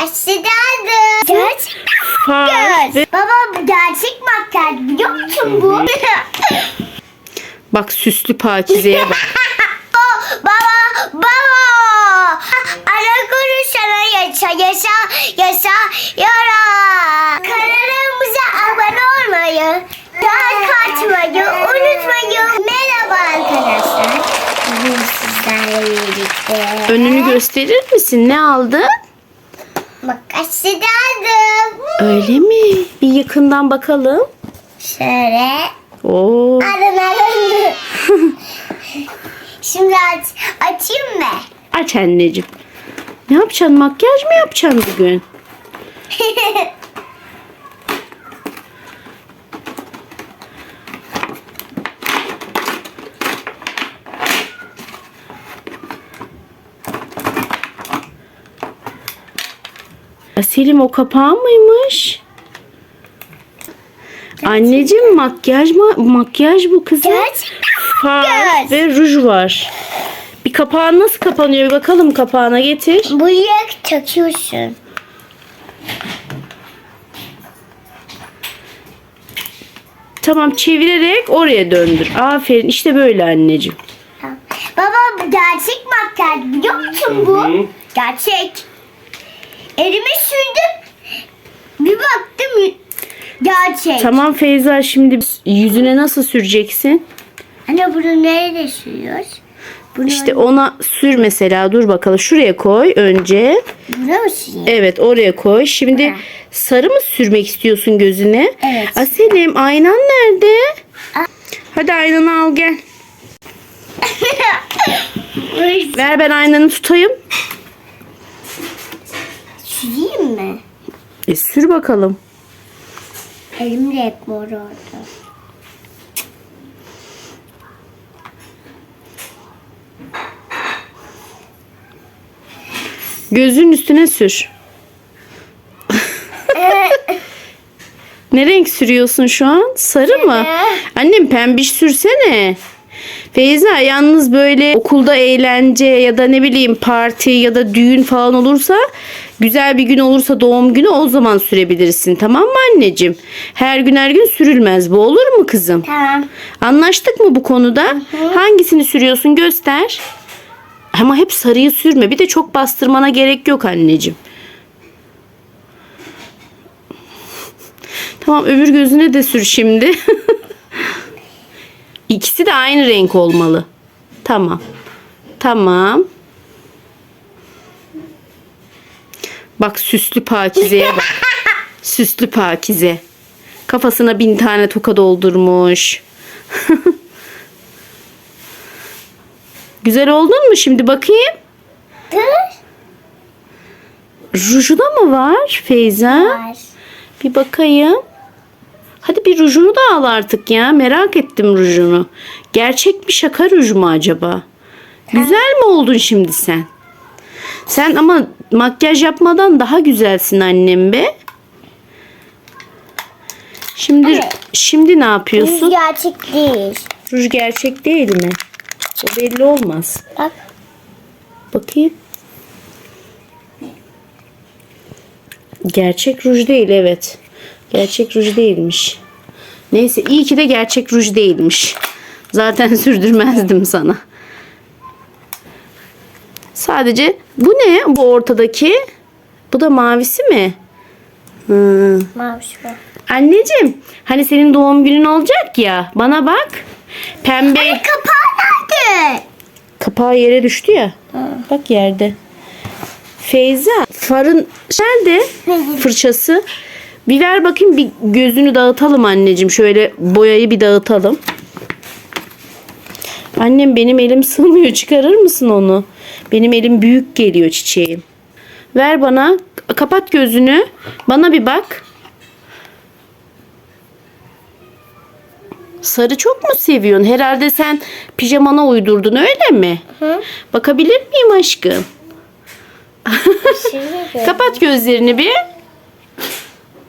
Derdim. Gerçekten makyaj. Baba bu gerçek makyaj biliyor musun bu? bak süslü pakizeye bak. baba baba. Ana kuru sana yaşa yaşa yaşa yara. Kanalımıza abone olmayı, like atmayı unutmayın. Merhaba arkadaşlar. Bugün sizlerle birlikte Önünü gösterir misin? Ne aldın? Makyaj derdim. Öyle mi? Bir yakından bakalım. Şöyle Oo. Alın alın. Şimdi aç, açayım mı? Aç anneciğim. Ne yapacaksın? Makyaj mı yapacaksın bugün? Ya Selim o kapağı mıymış? Anneciğim makyaj mı? Makyaj bu kızım. Gerçekten Far makyaj. ve ruj var. Bir kapağı nasıl kapanıyor? Bir bakalım kapağına getir. Buraya takıyorsun. Tamam çevirerek oraya döndür. Aferin işte böyle anneciğim. Baba bu gerçek makyaj biliyor musun bu? Gerçek. Elime sürdüm. Bir baktım gerçek. Tamam Feyza şimdi yüzüne nasıl süreceksin? Anne bunu nerede sürüyoruz? Bunu İşte ona sür mesela dur bakalım şuraya koy önce. buna mı süreyim? Evet oraya koy. Şimdi Ha. sarı mı sürmek istiyorsun gözüne? Evet. Aselim aynan nerede? Ah. Hadi aynanı al gel. Ver ben aynanı tutayım. Süreyim mi? E, sür bakalım. Elim de hep mor oldu. Gözün üstüne sür. ne renk sürüyorsun şu an? Sarı mı? Annem pembiş sürsene. Feyza yalnız böyle okulda eğlence ya da ne bileyim parti ya da düğün falan olursa güzel bir gün olursa doğum günü o zaman sürebilirsin tamam mı anneciğim? Her gün her gün sürülmez bu olur mu kızım? Tamam. Anlaştık mı bu konuda? Hangisini sürüyorsun göster. Ama hep sarıyı sürme. Bir de çok bastırmana gerek yok anneciğim. Tamam öbür gözüne de sür şimdi. İkisi de aynı renk olmalı. Tamam. Tamam. Bak süslü pakizeye bak. süslü pakize. Kafasına bin tane toka doldurmuş. Güzel oldun mu şimdi bakayım? Dur. Ruju da mı var Feyza? Var. Bir bakayım. Hadi bir rujunu da al artık ya. Merak ettim rujunu. Gerçek bir şaka ruj mu acaba? Güzel mi oldun şimdi sen? Sen ama makyaj yapmadan daha güzelsin annem be. Şimdi Evet. şimdi ne yapıyorsun? gerçek değil. Ruj gerçek değil mi? O belli olmaz. Bak. Bakayım. Gerçek ruj değil evet. Gerçek ruj değilmiş. Neyse iyi ki de gerçek ruj değilmiş. Zaten sürdürmezdim sana. Sadece bu ne bu ortadaki? Bu da mavisi mi? Hı. Mavi şu. Anneciğim hani senin doğum günün olacak ya bana bak. Pembe. Kapağı nerede? Kapağı yere düştü ya. Bak yerde. Feyza farın nerede? Fırçası. Bir ver bakayım bir gözünü dağıtalım anneciğim. Şöyle boyayı bir dağıtalım. Annem benim elim sığmıyor. Çıkarır mısın onu? Benim elim büyük geliyor çiçeğim. Ver bana. Kapat gözünü. Bana bir bak. Sarı çok mu seviyorsun? Herhalde sen pijamana uydurdun öyle mi? Hı. Bakabilir miyim aşkım? Kapat gözlerini bir.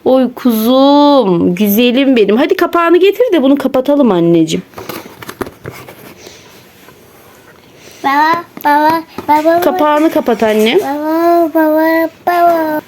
Oy kuzum, güzelim benim. Hadi kapağını getir de bunu kapatalım anneciğim. Baba baba baba. Kapağını kapat anne. Baba baba baba.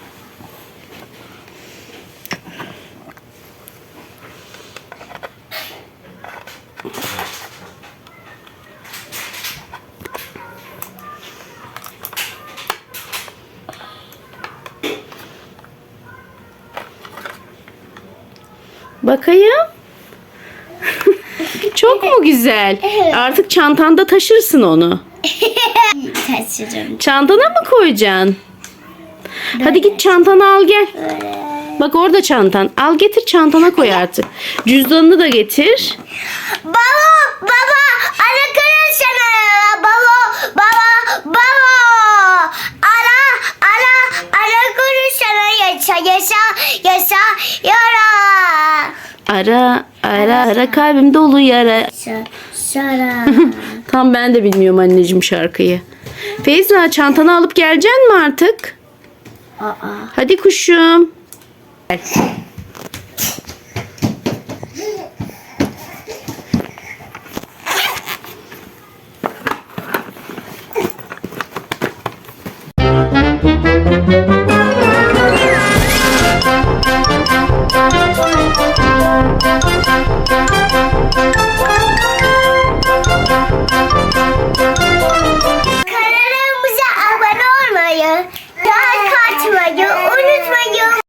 Bakayım. Çok mu güzel? Artık çantanda taşırsın onu. Taşırım. Çantana mı koyacaksın? Hadi git çantanı al gel. Böyle. Bak orada çantan. Al getir çantana koy artık. Cüzdanını da getir. Baba, ara kırılsana. Baba, baba, baba. Ara, ara, ara kırılsana. Yaşa, yaşa, yaşa, yara. Ara ara ara kalbim dolu yara. Şa, şara. Tam ben de bilmiyorum anneciğim şarkıyı. Feyza çantanı alıp geleceksin mi artık? Aa. Hadi kuşum. Gel. unutmayın. Ders kaçmayı unutmayın.